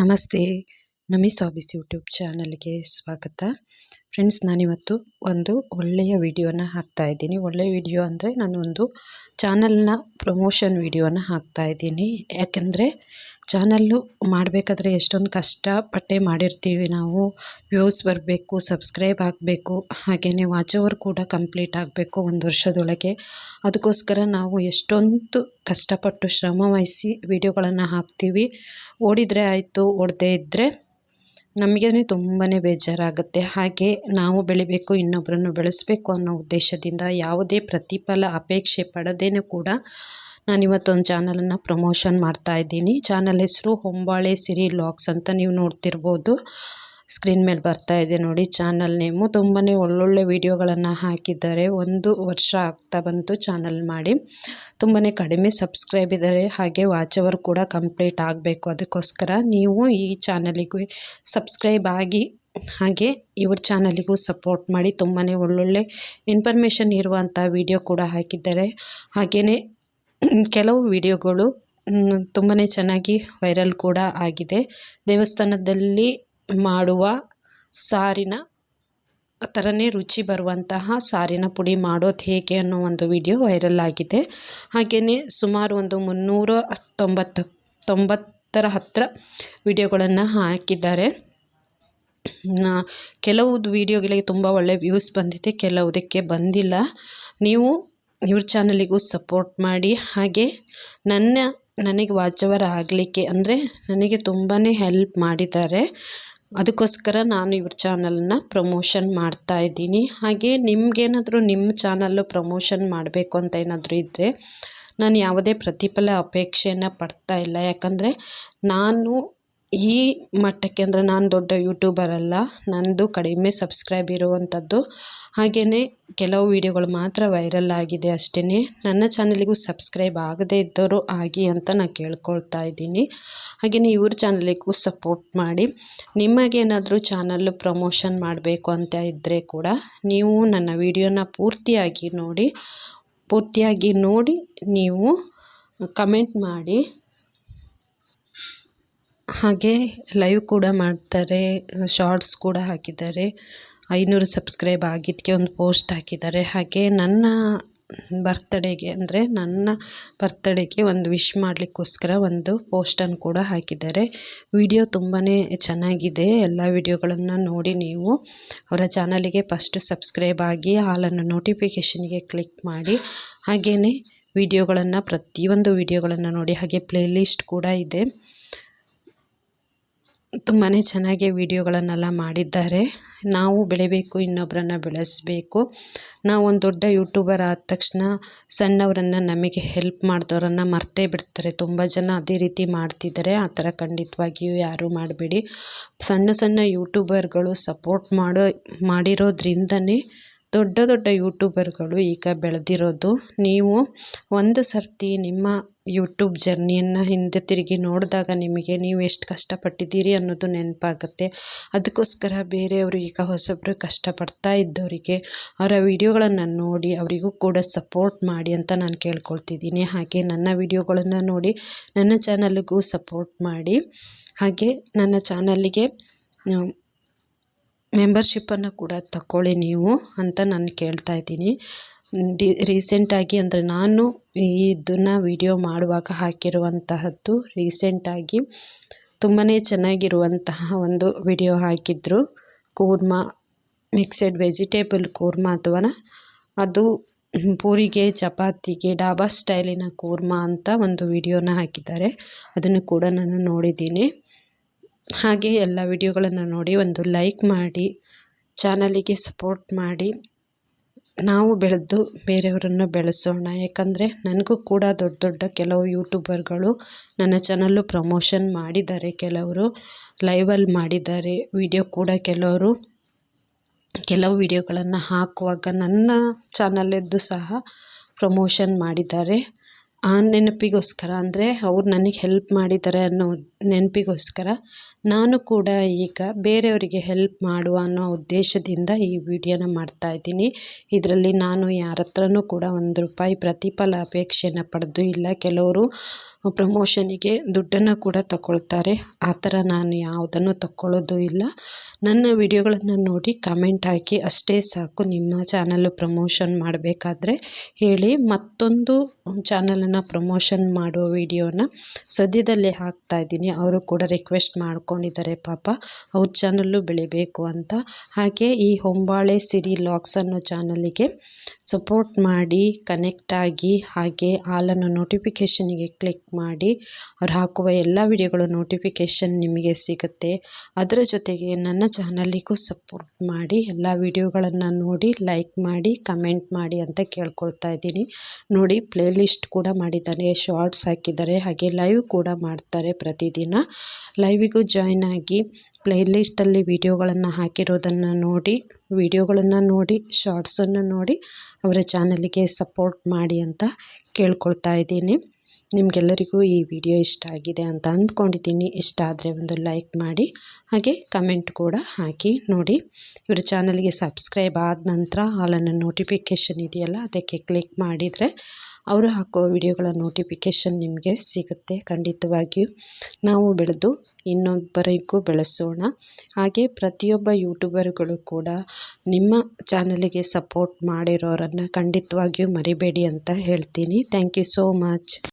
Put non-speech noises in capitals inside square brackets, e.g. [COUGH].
ನಮಸ್ತೆ. ನಮಿಸ್ hobbies YouTube ಚಾನಲ್ಗೆ ಸ್ವಾಗತ. ಫ್ರೆಂಡ್ಸ್, ನಾನಿವತ್ತು ಒಂದು ಒಳ್ಳೆಯ ವಿಡಿಯೋನ ಹಾಕ್ತಾ ಇದ್ದೀನಿ. ಒಳ್ಳೆಯ ವಿಡಿಯೋ ಅಂದರೆ ನಾನು ಒಂದು ಚಾನಲ್ನ ಪ್ರಮೋಷನ್ ವಿಡಿಯೋನ ಹಾಕ್ತಾ ಇದ್ದೀನಿ. ಯಾಕೆಂದರೆ ಚಾನಲ್ಲು ಮಾಡಬೇಕಾದ್ರೆ ಎಷ್ಟೊಂದು ಕಷ್ಟಪಟ್ಟೆ ಮಾಡಿರ್ತೀವಿ ನಾವು. ವ್ಯೂಸ್ ಬರಬೇಕು, ಸಬ್ಸ್ಕ್ರೈಬ್ ಆಗಬೇಕು ಹಾಗೆಯೇ ವಾಚ್ ಓವರ್ ಕೂಡ ಕಂಪ್ಲೀಟ್ ಆಗಬೇಕು ಒಂದು ವರ್ಷದೊಳಗೆ. ಅದಕ್ಕೋಸ್ಕರ ನಾವು ಎಷ್ಟೊಂದು ಕಷ್ಟಪಟ್ಟು ಶ್ರಮ ವಹಿಸಿ ವಿಡಿಯೋಗಳನ್ನು ಹಾಕ್ತೀವಿ. ಓಡಿದರೆ ಆಯಿತು, ಓಡದೇ ಇದ್ದರೆ ನಮಗೇ ತುಂಬಾ ಬೇಜಾರಾಗುತ್ತೆ. ಹಾಗೆ ನಾವು ಬೆಳಿಬೇಕು ಇನ್ನೊಬ್ಬರನ್ನು ಬೆಳೆಸಬೇಕು ಅನ್ನೋ ಉದ್ದೇಶದಿಂದ ಯಾವುದೇ ಪ್ರತಿಫಲ, ಅಪೇಕ್ಷೆ ಪಡದೇ ಕೂಡ ನಾನಿವತ್ತೊಂದು ಚಾನಲನ್ನು ಪ್ರಮೋಷನ್ ಮಾಡ್ತಾ ಇದ್ದೀನಿ. ಚಾನಲ್ ಹೆಸರು ಹೊಂಬಾಳೆ ಸಿರಿ ಲಾಕ್ಸ್ ಅಂತ ನೀವು ನೋಡ್ತಿರ್ಬೋದು. ಸ್ಕ್ರೀನ್ ಮೇಲೆ ಬರ್ತಾ ಇದೆ ನೋಡಿ ಚಾನಲ್ ನೇಮು. ತುಂಬಾ ಒಳ್ಳೊಳ್ಳೆ ವಿಡಿಯೋಗಳನ್ನು ಹಾಕಿದ್ದಾರೆ. ಒಂದು ವರ್ಷ ಆಗ್ತಾ ಬಂತು ಚಾನಲ್ ಮಾಡಿ. ತುಂಬಾ ಕಡಿಮೆ ಸಬ್ಸ್ಕ್ರೈಬ್ ಇದ್ದಾರೆ. ಹಾಗೆ ವಾಚ್ ಅವರ್ ಕೂಡ ಕಂಪ್ಲೀಟ್ ಆಗಬೇಕು ಅದಕ್ಕೋಸ್ಕರ. ನೀವು ಈ ಚಾನಲಿಗೂ ಸಬ್ಸ್ಕ್ರೈಬ್ ಆಗಿ ಹಾಗೆ ಇವ್ರ ಚಾನಲಿಗೂ ಸಪೋರ್ಟ್ ಮಾಡಿ. ತುಂಬಾ ಒಳ್ಳೊಳ್ಳೆ ಇನ್ಫಾರ್ಮೇಷನ್ ಇರುವಂಥ ವಿಡಿಯೋ ಕೂಡ ಹಾಕಿದ್ದಾರೆ. ಹಾಗೆಯೇ [CLEARS THROAT] ಕೆಲವು ವಿಡಿಯೋಗಳು ತುಂಬಾ ಚೆನ್ನಾಗಿ ವೈರಲ್ ಕೂಡ ಆಗಿದೆ. ದೇವಸ್ಥಾನದಲ್ಲಿ ಮಾಡುವ ಸಾರಿನ ಥರನೇ ರುಚಿ ಬರುವಂತಹ ಸಾರಿನ ಪುಡಿ ಮಾಡೋದು ಹೇಗೆ ಅನ್ನೋ ಒಂದು ವಿಡಿಯೋ ವೈರಲ್ ಆಗಿದೆ. ಹಾಗೆಯೇ ಸುಮಾರು ಒಂದು ಮುನ್ನೂರ ತೊಂಬತ್ತು, ತೊಂಬತ್ತರ ಹತ್ತಿರ ವಿಡಿಯೋಗಳನ್ನು ಹಾಕಿದ್ದಾರೆ. ಕೆಲವು ವಿಡಿಯೋಗಳಿಗೆ ತುಂಬ ಒಳ್ಳೆಯ ವ್ಯೂಸ್ ಬಂದಿದೆ, ಕೆಲವುದಕ್ಕೆ ಬಂದಿಲ್ಲ. ನೀವು ಇವ್ರ ಚಾನಲಿಗೂ ಸಪೋರ್ಟ್ ಮಾಡಿ. ಹಾಗೆ ನನ್ನ, ನನಗೆ ವಾಚವರ ಆಗಲಿಕ್ಕೆ ಅಂದರೆ ನನಗೆ ತುಂಬಾ ಹೆಲ್ಪ್ ಮಾಡಿದ್ದಾರೆ. ಅದಕ್ಕೋಸ್ಕರ ನಾನು ಇವ್ರ ಚಾನಲನ್ನ ಪ್ರಮೋಷನ್ ಮಾಡ್ತಾ ಇದ್ದೀನಿ. ಹಾಗೆ ನಿಮಗೇನಾದರೂ ನಿಮ್ಮ ಚಾನಲ್ಲು ಪ್ರಮೋಷನ್ ಮಾಡಬೇಕು ಅಂತ ಏನಾದರೂ ಇದ್ದರೆ ನಾನು ಯಾವುದೇ ಪ್ರತಿಫಲ ಅಪೇಕ್ಷೆಯನ್ನು ಪಡ್ತಾ ಇಲ್ಲ. ಯಾಕಂದರೆ ನಾನು ಈ ಮಟ್ಟಕ್ಕೆ ಅಂದರೆ ನಾನು ದೊಡ್ಡ ಯೂಟ್ಯೂಬರ್ ಅಲ್ಲ ನನ್ನದು ಕಡಿಮೆ ಸಬ್ಸ್ಕ್ರೈಬ್ ಇರುವಂಥದ್ದು ಹಾಗೆಯೇ ಕೆಲವು ವಿಡಿಯೋಗಳು ಮಾತ್ರ ವೈರಲ್ ಆಗಿದೆ ಅಷ್ಟೇ ನನ್ನ ಚಾನಲಿಗೂ ಸಬ್ಸ್ಕ್ರೈಬ್ ಆಗದೇ ಇದ್ದವರು ಆಗಿ ಅಂತ ನಾನು ಕೇಳ್ಕೊಳ್ತಾ ಇದ್ದೀನಿ. ಹಾಗೆಯೇ ಇವ್ರ ಚಾನಲಿಗೂ ಸಪೋರ್ಟ್ ಮಾಡಿ. ನಿಮಗೇನಾದರೂ ಚಾನಲ್ ಪ್ರಮೋಷನ್ ಮಾಡಬೇಕು ಅಂತ ಇದ್ದರೆ ಕೂಡ ನೀವು ನನ್ನ ವಿಡಿಯೋನ ಪೂರ್ತಿಯಾಗಿ ನೋಡಿ ಪೂರ್ತಿಯಾಗಿ ನೋಡಿ ನೀವು ಕಮೆಂಟ್ ಮಾಡಿ. ಹಾಗೆ ಲೈವ್ ಕೂಡ ಮಾಡ್ತಾರೆ ಶಾರ್ಟ್ಸ್ ಕೂಡ ಹಾಕಿದ್ದಾರೆ. ಐನೂರು ಸಬ್ಸ್ಕ್ರೈಬ್ ಆಗಿದ್ದಕ್ಕೆ ಒಂದು ಪೋಸ್ಟ್ ಹಾಕಿದ್ದಾರೆ. ಹಾಗೆ ನನ್ನ ಬರ್ತ್ಡೇಗೆ ಅಂದರೆ ನನ್ನ ಬರ್ತ್ಡೇಗೆ ಒಂದು ವಿಶ್ ಮಾಡಲಿಕ್ಕೋಸ್ಕರ ಒಂದು ಪೋಸ್ಟನ್ನು ಕೂಡ ಹಾಕಿದ್ದಾರೆ. ವಿಡಿಯೋ ತುಂಬಾ ಚೆನ್ನಾಗಿದೆ. ಎಲ್ಲ ವಿಡಿಯೋಗಳನ್ನು ನೋಡಿ ನೀವು ಅವರ ಚಾನಲಿಗೆ ಫಸ್ಟ್ ಸಬ್ಸ್ಕ್ರೈಬ್ ಆಗಿ ಹಾಲನ್ನು ನೋಟಿಫಿಕೇಷನ್ಗೆ ಕ್ಲಿಕ್ ಮಾಡಿ. ಹಾಗೆಯೇ ವಿಡಿಯೋಗಳನ್ನು ಪ್ರತಿಯೊಂದು ವಿಡಿಯೋಗಳನ್ನು ನೋಡಿ. ಹಾಗೆ ಪ್ಲೇಲಿಸ್ಟ್ ಕೂಡ ಇದೆ. ತುಂಬಾ ಚೆನ್ನಾಗಿ ವಿಡಿಯೋಗಳನ್ನೆಲ್ಲ ಮಾಡಿದ್ದಾರೆ. ನಾವು ಬೆಳಿಬೇಕು ಇನ್ನೊಬ್ಬರನ್ನ ಬೆಳೆಸಬೇಕು. ನಾವು ಒಂದು ದೊಡ್ಡ ಯೂಟ್ಯೂಬರ್ ಆದ ತಕ್ಷಣ ಸಣ್ಣವರನ್ನು ನಮಗೆ ಹೆಲ್ಪ್ ಮಾಡಿದವರನ್ನು ಮರ್ತೇ ಬಿಡ್ತಾರೆ. ತುಂಬ ಜನ ಅದೇ ರೀತಿ ಮಾಡ್ತಿದ್ದಾರೆ. ಆ ಥರ ಖಂಡಿತವಾಗಿಯೂ ಯಾರೂ ಮಾಡಬೇಡಿ. ಸಣ್ಣ ಸಣ್ಣ ಯೂಟ್ಯೂಬರ್ಗಳು ಸಪೋರ್ಟ್ ಮಾಡೋ, ಮಾಡಿರೋದ್ರಿಂದನೇ ದೊಡ್ಡ ದೊಡ್ಡ ಯೂಟ್ಯೂಬರ್ಗಳು ಈಗ ಬೆಳೆದಿರೋದು. ನೀವು ಒಂದು ಸರ್ತಿ ನಿಮ್ಮ ಯೂಟ್ಯೂಬ್ ಜರ್ನಿಯನ್ನು ಹಿಂದೆ ತಿರುಗಿ ನೋಡಿದಾಗ ನಿಮಗೆ ನೀವು ಎಷ್ಟು ಕಷ್ಟಪಟ್ಟಿದ್ದೀರಿ ಅನ್ನೋದು ನೆನಪಾಗುತ್ತೆ. ಅದಕ್ಕೋಸ್ಕರ ಬೇರೆಯವರು ಈಗ ಹೊಸಬ್ರು ಕಷ್ಟಪಡ್ತಾ ಇದ್ದವರಿಗೆ ಅವರ ವಿಡಿಯೋಗಳನ್ನು ನೋಡಿ ಅವರಿಗೂ ಕೂಡ ಸಪೋರ್ಟ್ ಮಾಡಿ ಅಂತ ನಾನು ಕೇಳ್ಕೊಳ್ತಿದ್ದೀನಿ. ಹಾಗೆ ನನ್ನ ವಿಡಿಯೋಗಳನ್ನು ನೋಡಿ ನನ್ನ ಚಾನಲ್ಗೂ ಸಪೋರ್ಟ್ ಮಾಡಿ. ಹಾಗೆ ನನ್ನ ಚಾನಲ್ಲಿಗೆ ಮೆಂಬರ್ಶಿಪ್ಪನ್ನು ಕೂಡ ತಗೊಳ್ಳಿ ನೀವು ಅಂತ ನಾನು ಕೇಳ್ತಾ ಇದ್ದೀನಿ. ಡಿ, ರೀಸೆಂಟಾಗಿ ಅಂದರೆ ನಾನು ಇದನ್ನು ವಿಡಿಯೋ ಮಾಡುವಾಗ ಹಾಕಿರುವಂತಹದ್ದು ರೀಸೆಂಟಾಗಿ ತುಂಬಾ ಚೆನ್ನಾಗಿರುವಂತಹ ಒಂದು ವಿಡಿಯೋ ಹಾಕಿದ್ರು. ಕೂರ್ಮಾ, ಮಿಕ್ಸೆಡ್ ವೆಜಿಟೇಬಲ್ ಕೂರ್ಮಾ ಅಥವಾ ಅದು ಪೂರಿಗೆ, ಚಪಾತಿಗೆ, ಡಾಬಾ ಸ್ಟೈಲಿನ ಕೂರ್ಮಾ ಅಂತ ಒಂದು ವಿಡಿಯೋನ ಹಾಕಿದ್ದಾರೆ. ಅದನ್ನು ಕೂಡ ನಾನು ನೋಡಿದ್ದೀನಿ. ಹಾಗೆ ಎಲ್ಲ ವಿಡಿಯೋಗಳನ್ನು ನೋಡಿ ಒಂದು ಲೈಕ್ ಮಾಡಿ, ಚಾನಲಿಗೆ ಸಪೋರ್ಟ್ ಮಾಡಿ. ನಾವು ಬೆಳೆದು ಬೇರೆಯವರನ್ನು ಬೆಳೆಸೋಣ. ಯಾಕಂದರೆ ನನಗೂ ಕೂಡ ದೊಡ್ಡ ದೊಡ್ಡ ಕೆಲವು ಯೂಟ್ಯೂಬರ್ಗಳು ನನ್ನ ಚಾನಲ್ಲು ಪ್ರಮೋಷನ್ ಮಾಡಿದ್ದಾರೆ. ಕೆಲವರು ಲೈವಲ್ಲಿ ಮಾಡಿದ್ದಾರೆ. ವಿಡಿಯೋ ಕೂಡ ಕೆಲವರು, ಕೆಲವು ವಿಡಿಯೋಗಳನ್ನು ಹಾಕುವಾಗ ನನ್ನ ಚಾನಲಿದ್ದು ಸಹ ಪ್ರಮೋಷನ್ ಮಾಡಿದ್ದಾರೆ. ಆ ನೆನಪಿಗೋಸ್ಕರ, ಅಂದರೆ ಅವ್ರು ನನಗೆ ಹೆಲ್ಪ್ ಮಾಡಿದ್ದಾರೆ ಅನ್ನೋ ನೆನಪಿಗೋಸ್ಕರ ನಾನು ಕೂಡ ಈಗ ಬೇರೆಯವರಿಗೆ ಹೆಲ್ಪ್ ಮಾಡುವ ಅನ್ನೋ ಉದ್ದೇಶದಿಂದ ಈ ವಿಡಿಯೋನ ಮಾಡ್ತಾ ಇದ್ದೀನಿ. ಇದರಲ್ಲಿ ನಾನು ಯಾರ ಹತ್ರನೂ ಕೂಡ ಒಂದು ರೂಪಾಯಿ ಪ್ರತಿಫಲ ಅಪೇಕ್ಷೆನ ಪಡೆದು ಇಲ್ಲ. ಕೆಲವರು ಪ್ರಮೋಷನಿಗೆ ದುಡ್ಡನ್ನು ಕೂಡ ತಗೊಳ್ತಾರೆ ಆ ಥರ ನಾನು ಯಾವುದನ್ನು ತಗೊಳ್ಳೋದು ಇಲ್ಲ. ನನ್ನ ವಿಡಿಯೋಗಳನ್ನು ನೋಡಿ ಕಮೆಂಟ್ ಹಾಕಿ. ಅಷ್ಟೇ ಸಾಕು. ನಿಮ್ಮ ಚಾನಲ್ಲು ಪ್ರಮೋಷನ್ ಮಾಡಬೇಕಾದ್ರೆ ಹೇಳಿ. ಮತ್ತೊಂದು ಚಾನಲನ್ನು ಪ್ರಮೋಷನ್ ಮಾಡುವ ವಿಡಿಯೋನ ಸದ್ಯದಲ್ಲೇ ಹಾಕ್ತಾ ಇದ್ದೀನಿ. ಅವರು ಕೂಡ ರಿಕ್ವೆಸ್ಟ್ ಮಾಡ್ಕೊಂಡಿದ್ದಾರೆ. ಪಾಪ ಅವ್ರ ಚಾನಲ್ಲು ಬೆಳಿಬೇಕು ಅಂತ. ಹಾಗೆ ಈ ಹೊಂಬಾಳೆ ಸಿರಿ ಲಾಕ್ಸ್ ಅನ್ನೋ ಚಾನಲಿಗೆ ಸಪೋರ್ಟ್ ಮಾಡಿ ಕನೆಕ್ಟ್ ಆಗಿ, ಹಾಗೆ ಆಲನ್ನು ನೋಟಿಫಿಕೇಷನಿಗೆ ಕ್ಲಿಕ್ ಮಾಡಿ ಅವ್ರು ಹಾಕುವ ಎಲ್ಲ ವಿಡಿಯೋಗಳು ನೋಟಿಫಿಕೇಷನ್ ನಿಮಗೆ ಸಿಗುತ್ತೆ. ಅದರ ಜೊತೆಗೆ ನನ್ನ ಚಾನಲಿಗೂ ಸಪೋರ್ಟ್ ಮಾಡಿ ಎಲ್ಲ ವಿಡಿಯೋಗಳನ್ನು ನೋಡಿ ಲೈಕ್ ಮಾಡಿ ಕಮೆಂಟ್ ಮಾಡಿ ಅಂತ ಕೇಳ್ಕೊಳ್ತಾ ಇದ್ದೀನಿ. ನೋಡಿ ಪ್ಲೇ ಲಿಸ್ಟ್ ಕೂಡ ಮಾಡಿದ್ದಾರೆ ಶಾರ್ಟ್ಸ್ ಹಾಕಿದ್ದಾರೆ, ಹಾಗೆ ಲೈವ್ ಕೂಡ ಮಾಡ್ತಾರೆ ಪ್ರತಿದಿನ. ಲೈವಿಗೂ ಜಾಯ್ನ್ ಆಗಿ ಪ್ಲೇ ಲಿಸ್ಟಲ್ಲಿ ವಿಡಿಯೋಗಳನ್ನು ಹಾಕಿರೋದನ್ನು ನೋಡಿ, ವಿಡಿಯೋಗಳನ್ನು ನೋಡಿ ಶಾರ್ಟ್ಸನ್ನು ನೋಡಿ ಅವರ ಚಾನಲಿಗೆ ಸಪೋರ್ಟ್ ಮಾಡಿ ಅಂತ ಕೇಳ್ಕೊಳ್ತಾ ಇದ್ದೀನಿ. ನಿಮಗೆಲ್ಲರಿಗೂ ಈ ವಿಡಿಯೋ ಇಷ್ಟ ಆಗಿದೆ ಅಂತ ಅಂದ್ಕೊಂಡಿದ್ದೀನಿ. ಇಷ್ಟ ಆದರೆ ಒಂದು ಲೈಕ್ ಮಾಡಿ, ಹಾಗೆ ಕಮೆಂಟ್ ಕೂಡ ಹಾಕಿ ನೋಡಿ. ಇವರ ಚಾನಲ್ಗೆ ಸಬ್ಸ್ಕ್ರೈಬ್ ಆದ ನಂತರ ಹಾಲನ್ನು ನೋಟಿಫಿಕೇಷನ್ ಇದೆಯಲ್ಲ, ಅದಕ್ಕೆ ಕ್ಲಿಕ್ ಮಾಡಿದರೆ ಅವರು ಹಾಕೋ ವಿಡಿಯೋಗಳ ನೋಟಿಫಿಕೇಷನ್ ನಿಮಗೆ ಸಿಗುತ್ತೆ ಖಂಡಿತವಾಗಿಯೂ. ನಾವು ಬೆಳೆದು ಇನ್ನೊಬ್ಬರಿಗೂ ಬೆಳೆಸೋಣ. ಹಾಗೆ ಪ್ರತಿಯೊಬ್ಬ ಯೂಟ್ಯೂಬರ್ಗಳು ಕೂಡ ನಿಮ್ಮ ಚಾನಲಿಗೆ ಸಪೋರ್ಟ್ ಮಾಡಿರೋರನ್ನು ಖಂಡಿತವಾಗಿಯೂ ಮರಿಬೇಡಿ ಅಂತ ಹೇಳ್ತೀನಿ. Thank you so much.